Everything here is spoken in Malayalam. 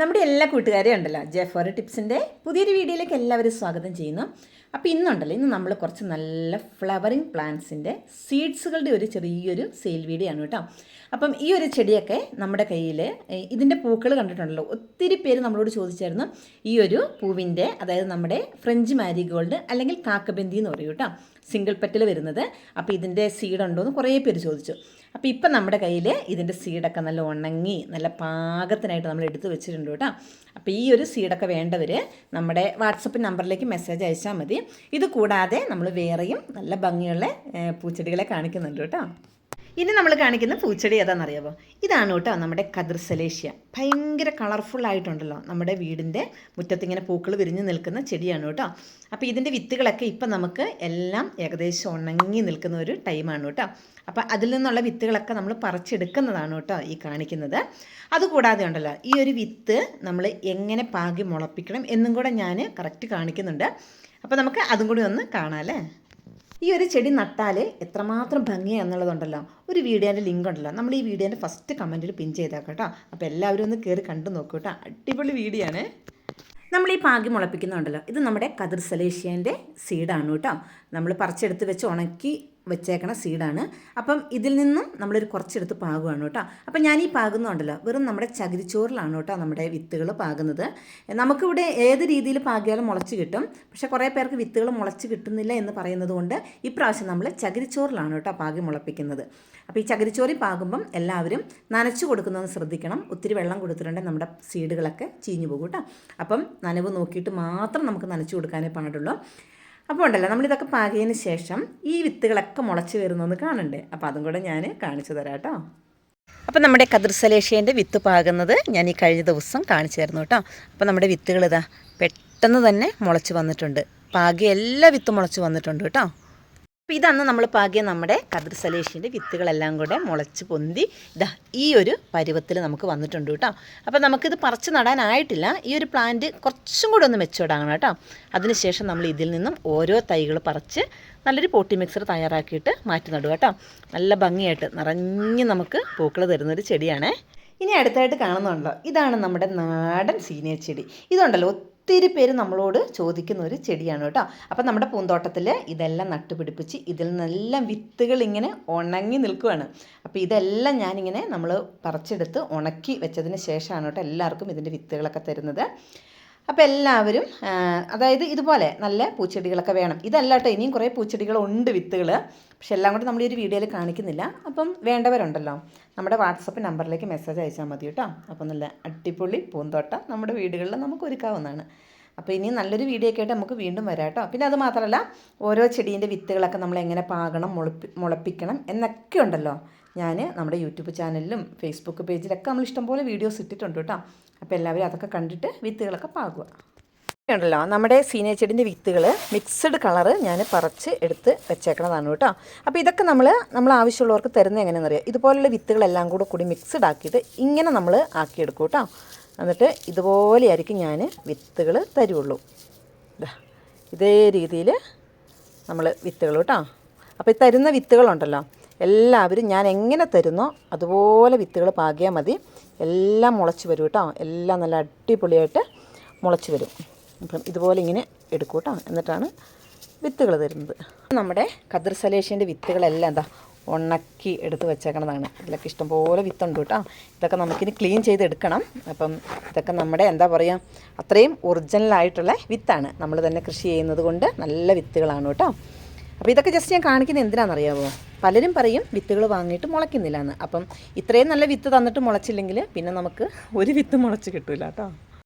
നമ്മുടെ എല്ലാ കൂട്ടുകാരെയും ഉണ്ടല്ലോ ജെഫോർ ടിപ്സിന്റെ പുതിയൊരു വീഡിയോയിലേക്ക് എല്ലാവരും സ്വാഗതം ചെയ്യുന്നു. അപ്പോൾ ഇന്നുണ്ടല്ലോ ഇന്ന് നമ്മൾ കുറച്ച് നല്ല ഫ്ലവറിങ് പ്ലാന്റ്സിന്റെ സീഡ്സുകളുടെ ഒരു ചെറിയൊരു സെയിൽ വീഡിയോ ആണ് കേട്ടോ. അപ്പം ഈ ഒരു ചെടിയൊക്കെ നമ്മുടെ കയ്യിൽ ഇതിന്റെ പൂക്കൾ കണ്ടിട്ടുണ്ടല്ലോ ഒത്തിരി പേര് നമ്മളോട് ചോദിച്ചായിരുന്നു ഈ ഒരു പൂവിന്റെ അതായത് നമ്മുടെ ഫ്രഞ്ച് മാരിഗോൾഡ് അല്ലെങ്കിൽ കാക്കബന്തി എന്ന് പറയും കേട്ടോ. സിംഗിൾ പെറ്റൽ വരുന്നത്. അപ്പോൾ ഇതിന്റെ സീഡ് ഉണ്ടോ എന്ന് കുറേ പേര് ചോദിച്ചു. അപ്പോൾ ഇപ്പം നമ്മുടെ കയ്യിൽ ഇതിന്റെ സീഡൊക്കെ നല്ല ഉണങ്ങി നല്ല പാകത്തിനായിട്ട് നമ്മൾ എടുത്തു വെച്ചിട്ടുണ്ട് കേട്ടോ. അപ്പോൾ ഈ ഒരു സീഡൊക്കെ വേണ്ടവർ നമ്മുടെ വാട്സപ്പ് നമ്പറിലേക്ക് മെസ്സേജ് അയച്ചാൽ മതി. ഇത് കൂടാതെ നമ്മൾ വേറെയും നല്ല ഭംഗിയുള്ള പൂച്ചെടികളെ കാണിക്കുന്നുണ്ട് കേട്ടോ. ഇനി നമ്മൾ കാണിക്കുന്ന പൂച്ചെടി ഏതാണെന്നറിയാമോ ഇതാണ് കേട്ടോ നമ്മുടെ കതിർസലേഷ്യ. ഭയങ്കര കളർഫുൾ ആയിട്ടുണ്ടല്ലോ നമ്മുടെ വീടിന്റെ മുറ്റത്തിങ്ങനെ പൂക്കൾ വിരിഞ്ഞ് നിൽക്കുന്ന ചെടിയാണ് കേട്ടോ. അപ്പോൾ ഇതിന്റെ വിത്തുകളൊക്കെ ഇപ്പം നമുക്ക് എല്ലാം ഏകദേശം ഉണങ്ങി നിൽക്കുന്ന ഒരു ടൈമാണ് കേട്ടോ. അപ്പോൾ അതിൽ നിന്നുള്ള വിത്തുകളൊക്കെ നമ്മൾ പറിച്ചെടുക്കുന്നതാണ് കേട്ടോ ഈ കാണിക്കുന്നത്. അതുകൂടാതെ ഉണ്ടല്ലോ ഈ ഒരു വിത്ത് നമ്മൾ എങ്ങനെ പാകി മുളപ്പിക്കണം എന്നും കൂടെ ഞാൻ കറക്റ്റ് കാണിക്കുന്നുണ്ട്. അപ്പോൾ നമുക്ക് അതും കൂടി ഒന്ന് കാണാം അല്ലേ? ഈ ഒരു ചെടി നട്ടാൽ എത്രമാത്രം ഭംഗിയാണെന്നുള്ളതുണ്ടല്ലോ ഒരു വീഡിയോന്റെ ലിങ്ക് ഉണ്ടല്ലോ. നമ്മൾ ഈ വീഡിയോന്റെ ഫസ്റ്റ് കമന്റിൽ പിൻ ചെയ്തേക്കാം കേട്ടോ. അപ്പോൾ എല്ലാവരും ഒന്ന് കയറി കണ്ടു നോക്കൂ കേട്ടോ. അടിപൊളി വീഡിയോ നമ്മൾ ഈ പാകി മുളപ്പിക്കുന്നുണ്ടല്ലോ. ഇത് നമ്മുടെ കതിർ സലേഷ്യന്റെ സീഡാണ് കേട്ടോ. നമ്മൾ പറിച്ചെടുത്ത് വെച്ച് ഉണക്കി വെച്ചേക്കണ സീഡാണ് അപ്പം ഇതിൽ നിന്നും നമ്മളൊരു കുറച്ചെടുത്ത് പാകുകയാണ് കേട്ടോ. അപ്പം ഞാൻ ഈ പാകുന്നുണ്ടല്ലോ വെറും നമ്മുടെ ചകിരിച്ചോറിലാണ് കേട്ടോ നമ്മുടെ വിത്തുകൾ പാകുന്നത്. നമുക്കിവിടെ ഏത് രീതിയിൽ പാകിയാലും മുളച്ച് കിട്ടും. പക്ഷേ കുറേ പേർക്ക് വിത്തുകൾ മുളച്ച് കിട്ടുന്നില്ല എന്ന് പറയുന്നത് കൊണ്ട് ഇപ്രാവശ്യം നമ്മൾ ചകിരിച്ചോറിലാണ് കേട്ടോ പാകി മുളപ്പിക്കുന്നത്. അപ്പോൾ ഈ ചകിരിച്ചോറി പാകുമ്പം എല്ലാവരും നനച്ചു കൊടുക്കുന്നതെന്ന് ശ്രദ്ധിക്കണം. ഒത്തിരി വെള്ളം കൊടുത്തിട്ടുണ്ടെങ്കിൽ നമ്മുടെ സീഡുകളൊക്കെ ചീഞ്ഞു പോകും കേട്ടോ. അപ്പം നനവ് നോക്കിയിട്ട് മാത്രം നമുക്ക് നനച്ചു കൊടുക്കാനേ പാടുള്ളൂ. അപ്പോൾ ഉണ്ടല്ലോ നമ്മളിതൊക്കെ പാകിയതിന് ശേഷം ഈ വിത്തുകളൊക്കെ മുളച്ച് വരുന്നതെന്ന് കാണണ്ടേ? അപ്പോൾ അതും കൂടെ ഞാൻ കാണിച്ചു തരാം കേട്ടോ. അപ്പോൾ നമ്മുടെ കതിർസലേഷ്യന്റെ വിത്ത് പാകുന്നത് ഞാൻ ഈ കഴിഞ്ഞ ദിവസം കാണിച്ചു തരുന്നു കേട്ടോ. അപ്പോൾ നമ്മുടെ വിത്തുകൾ ഇതാ പെട്ടെന്ന് തന്നെ മുളച്ച് വന്നിട്ടുണ്ട്. പാകിയ എല്ലാ വിത്തും മുളച്ച് വന്നിട്ടുണ്ട് കേട്ടോ. അപ്പോൾ ഇതന്ന് നമ്മൾ പാകിയ നമ്മുടെ കതിർ സലേഷിന്റെ വിത്തുകളെല്ലാം കൂടെ മുളച്ച് പൊന്തി ഇതാ ഈ ഒരു പരുവത്തിൽ നമുക്ക് വന്നിട്ടുണ്ട് കേട്ടോ. അപ്പോൾ നമുക്കിത് പറിച്ച് നടാനായിട്ടില്ല. ഈ ഒരു പ്ലാന്റ് കുറച്ചും കൂടെ ഒന്ന് മെച്ചൂർഡാകണം കേട്ടോ. അതിനുശേഷം നമ്മൾ ഇതിൽ നിന്നും ഓരോ തൈകൾ പറിച്ച് നല്ലൊരു പോട്ടി മിക്സർ തയ്യാറാക്കിയിട്ട് മാറ്റി നടുക കേട്ടോ. നല്ല ഭംഗിയായിട്ട് നിറഞ്ഞ് നമുക്ക് പൂക്കൾ തരുന്നൊരു ചെടിയാണേ. ഇനി അടുത്തായിട്ട് കാണുന്നുണ്ടല്ലോ. ഇതാണ് നമ്മുടെ നാടൻ സീനിയർ ചെടി. ഇതുണ്ടല്ലോ ഒത്തിരി പേര് നമ്മളോട് ചോദിക്കുന്ന ഒരു ചെടിയാണ് കേട്ടോ. അപ്പം നമ്മുടെ പൂന്തോട്ടത്തിൽ ഇതെല്ലാം നട്ടുപിടിപ്പിച്ച് ഇതിൽ നിന്നെല്ലാം വിത്തുകൾ ഇങ്ങനെ ഉണങ്ങി നിൽക്കുകയാണ് അപ്പോൾ ഇതെല്ലാം ഞാനിങ്ങനെ നമ്മൾ പറിച്ചെടുത്ത് ഉണക്കി വെച്ചതിന് ശേഷമാണ് കേട്ടോ എല്ലാവർക്കും ഇതിന്റെ വിത്തുകളൊക്കെ തരുന്നത്. അപ്പോൾ എല്ലാവരും അതായത് ഇതുപോലെ നല്ല പൂച്ചെടികളൊക്കെ വേണം. ഇതല്ല കേട്ടോ ഇനിയും കുറേ പൂച്ചെടികളുണ്ട് വിത്തുകൾ പക്ഷെ എല്ലാം കൂടി നമ്മൾ ഈ ഒരു വീഡിയോയിൽ കാണിക്കുന്നില്ല. അപ്പം വേണ്ടവരുണ്ടല്ലോ. നമ്മുടെ വാട്സപ്പ് നമ്പറിലേക്ക് മെസ്സേജ് അയച്ചാൽ മതി കേട്ടോ. അപ്പം നല്ല അടിപൊളി പൂന്തോട്ടം നമ്മുടെ വീടുകളിൽ നമുക്ക് ഒരുക്കാവുന്നതാണ്. അപ്പോൾ ഇനി നല്ലൊരു വീഡിയോ ഒക്കെ ആയിട്ട് നമുക്ക് വീണ്ടും വരാം കേട്ടോ പിന്നെ അത് മാത്രമല്ല ഓരോ ചെടീന്റെ വിത്തുകളൊക്കെ നമ്മൾ എങ്ങനെ പാകണം മുളപ്പി മുളപ്പിക്കണം എന്നൊക്കെ ഉണ്ടല്ലോ. ഞാൻ നമ്മുടെ യൂട്യൂബ് ചാനലിലും ഫേസ്ബുക്ക് പേജിലൊക്കെ നമ്മൾ ഇഷ്ടംപോലെ വീഡിയോസ് ഇട്ടിട്ടുണ്ട് കേട്ടോ അപ്പോൾ എല്ലാവരും അതൊക്കെ കണ്ടിട്ട് വിത്തുകളൊക്കെ പാകുക. ഉണ്ടല്ലോ നമ്മുടെ സീനിയർ ചെടിന്റെ വിത്തുകൾ മിക്സഡ് കളറ് ഞാൻ പറിച്ച് എടുത്ത് വെച്ചേക്കണതാണ് കേട്ടോ അപ്പോൾ ഇതൊക്കെ നമ്മൾ നമ്മൾ ആവശ്യമുള്ളവർക്ക് തരുന്നത് എങ്ങനെയാണെന്ന് അറിയാം ഇതുപോലുള്ള വിത്തുകളെല്ലാം കൂടെ കൂടി മിക്സ്ഡ് ആക്കിയിട്ട് ഇങ്ങനെ നമ്മൾ ആക്കിയെടുക്കും കേട്ടോ എന്നിട്ട് ഇതുപോലെയായിരിക്കും ഞാൻ വിത്തുകൾ തരുള്ളൂ. ഇതാ രീതിയിൽ നമ്മൾ വിത്തുകൾ കേട്ടോ അപ്പോൾ ഈ തരുന്ന വിത്തുകളുണ്ടല്ലോ എല്ലാവരും ഞാൻ എങ്ങനെ തരുന്നോ അതുപോലെ വിത്തുകൾ പാകിയാൽ മതി. എല്ലാം മുളച്ച് വരും കേട്ടോ എല്ലാം നല്ല അടിപൊളിയായിട്ട് മുളച്ച് വരും. അപ്പം ഇതുപോലെ ഇങ്ങനെ എടുക്കും കേട്ടോ എന്നിട്ടാണ് വിത്തുകൾ തരുന്നത്. നമ്മുടെ കതിർ സലേഷ്യന്റെ വിത്തുകളെല്ലാം എന്താ ഉണക്കി എടുത്ത് വെച്ചേക്കണതാണ്. ഇതിലൊക്കെ ഇഷ്ടംപോലെ വിത്തുണ്ട് കേട്ടോ. ഇതൊക്കെ നമുക്കിനി ക്ലീൻ ചെയ്തെടുക്കണം. അപ്പം ഇതൊക്കെ നമ്മുടെ എന്താ പറയുക അത്രയും ഒറിജിനലായിട്ടുള്ള വിത്താണ്. നമ്മൾ തന്നെ കൃഷി ചെയ്യുന്നത് കൊണ്ട് നല്ല വിത്തുകളാണ് കേട്ടോ. അപ്പോൾ ഇതൊക്കെ ജസ്റ്റ് ഞാൻ കാണിക്കുന്നത് എന്തിനാണെന്നറിയാമോ പലരും പറയും വിത്തുകൾ വാങ്ങിയിട്ട് മുളയ്ക്കുന്നില്ല എന്ന് അപ്പം ഇത്രയും നല്ല വിത്ത് തന്നിട്ട് മുളച്ചില്ലെങ്കിൽ പിന്നെ നമുക്ക് ഒരു വിത്ത് മുളച്ച് കിട്ടില്ല കേട്ടോ.